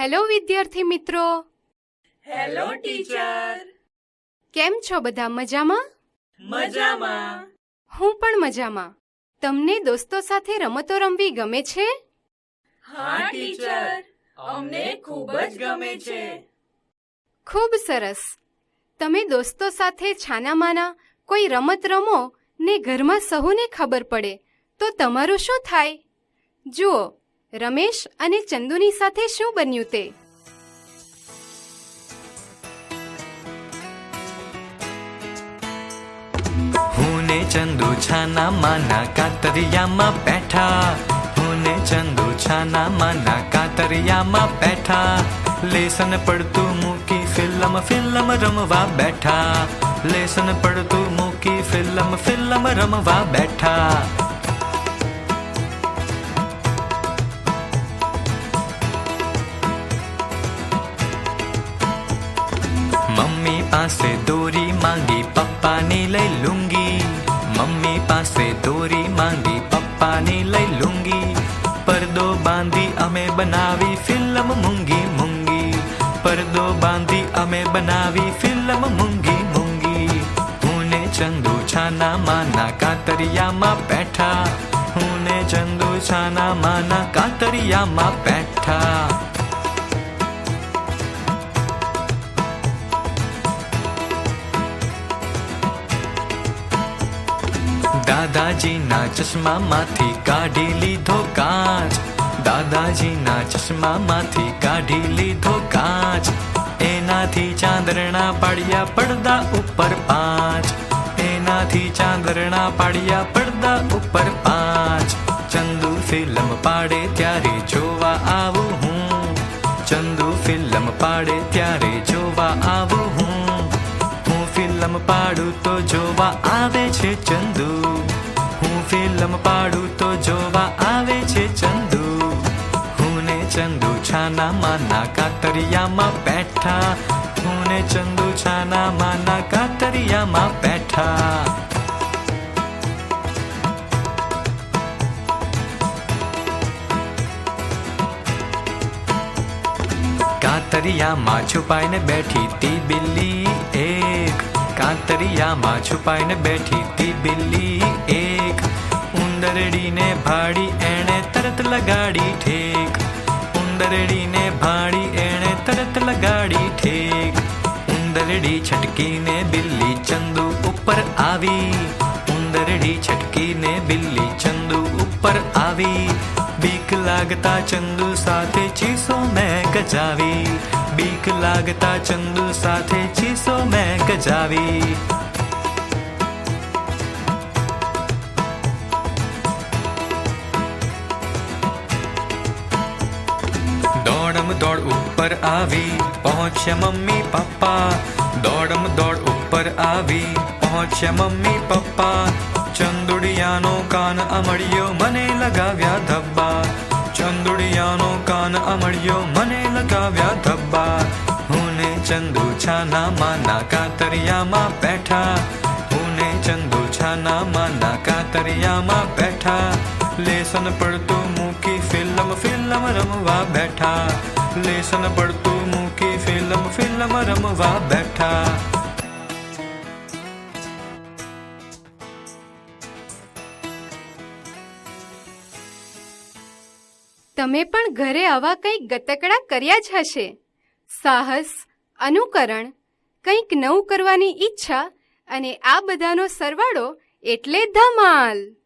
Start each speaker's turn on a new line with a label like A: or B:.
A: Hello વિદ્યાર્થી મિત્રો.
B: Hello teacher
A: કેમ છો બધા મજામાં?
B: મજામાં.
A: હું પણ મજામાં. તમને દોસ્તો સાથે રમતો રમવી ગમે છે?
B: હા ટીચર અમને ખૂબ જ ગમે છે.
A: ખૂબ સરસ. તમે દોસ્તો સાથે છાનામાના કોઈ રમત રમો ને ઘરમાં સહુને ખબર પડે તો તમારું શું થાય? જુઓ રમેશ અને ચંદુની સાથે શું બન્યું તે?
C: હું ને ચંદુ છાના માના કાતરિયામાં બેઠા. હુને ચંદુ છાના માના કાતરિયામાં બેઠા. લેસન પડતું મૂકી ફિલ્મ ફિલ્મ રમવા બેઠા. લેસન પડતું મૂકી ફિલ્મ ફિલ્મ રમવા બેઠા. પાસે દોરી માંગી પપ્પાની લઈ લુંગી. મમ્મી પાસે દોરી માંગી પપ્પાની લઈ લુંગી. પરદો બાંધી અમે બનાવી ફિલ્મ મૂંગી મૂંગી. પરદો બાંધી અમે બનાવી ફિલ્મ મૂંગી મૂંગી. હું ને ચંદુ છાના માના કાતરિયામાં બેઠા. હું ને ચંદુ છાના માના કાતરિયામાં બેઠા. દાદાજીના ચશ્મામાંથી કાઢી લીધો કાચ. દાદાજીના ચશ્મામાંથી કાઢી લીધો કાચ. એનાથી ચાંદરણા પાડ્યા પડદા ઉપર પાંચ. એનાથી ચાંદરણા પાડ્યા પડદા ઉપર પાંચ. ચંદુ ફિલ્મ પાડે ત્યારે જોવા આવું હું. ચંદુ ફિલ્મ પાડે ત્યારે જોવા આવું હું. હું ફિલ્મ પાડું તો જોવા આવે છે ચંદુ. છાના ના કાતરિયામાં બેઠા હું ને ચંદુ છાનામાં ના કાતરિયામાં બેઠા. કાતરિયામાં છુપાઈને બેઠી તી બિલ્લી એક કાતરિયામાં છુપાઈને બેઠી તી બિલ્લી એક. ઉંદરડીને ભાડી એણે તરત લગાડી ઠેક. ઉંદરડીને ભાડી એણે તરત લગાડી ઠેક. ઉંદરડી છટકીને બિલ્લી ચંદુ ઉપર આવી. ઉંદરડી છટકીને બિલ્લી ચંદુ ઉપર આવી. બીક લાગતા ચંદુ સાથે ચીસો મેં ગજાવી. બીક લાગતા ચંદુ સાથે ચીસો મેં ગજાવી. દોડ ઉપર આવી પહોંચ્યા મમ્મી પપ્પા. દોડમ દોડ ઉપર આવી પહોંચ્યા મમ્મી પપ્પા. ચંદુડિયાનો કાન અમળ્યો મને લગાવ્યા ધબ્બા. ચંદુડિયાનો કાન અમળ્યો મને લગાવ્યા ધબ્બા. હું ને ચંદુ છાનામાં માના કાતરિયામાં બેઠા. હું ને ચંદુ છાનામાં માના કાતરિયામાં બેઠા. લેસન પડતું મૂકી ફિલ્મ ફિલ્મ રમવા બેઠા. લેસન પડતું મૂકી ફિલ્મ ફિલ્મ રમવા બેઠા.
A: તમે પણ ઘરે આવા કંઈક ગતકડા કર્યા જ હશે. સાહસ, અનુકરણ, કંઈક નવું કરવાની ઈચ્છા અને આ બધાનો સરવાળો એટલે ધમાલ.